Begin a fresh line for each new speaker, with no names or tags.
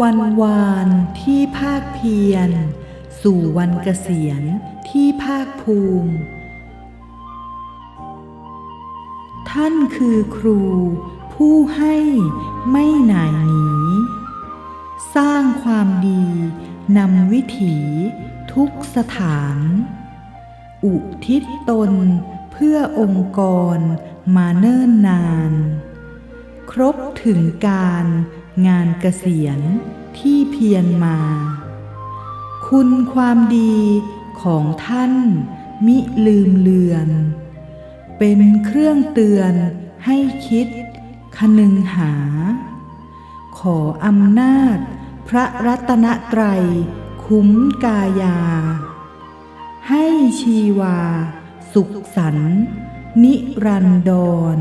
วันวานที่ภาคเพียร สู่วันเกษียณที่ภาคภูมิ ท่านคือครู ผู้ให้ไม่หน่ายหนี สร้างความดีนำวิถีทุกสถาน อุทิศตนเพื่อองค์กรมาเนิ่นนาน ครบถึงการ งานเกษียณที่เพียรมา คุณความดีของท่านมิลืมเลือน เป็นเครื่องเตือนให้คิดคนึงหา ขออำนาจพระรัตนตรัยคุ้มกายา ให้ชีวา สุขสันนิรันดร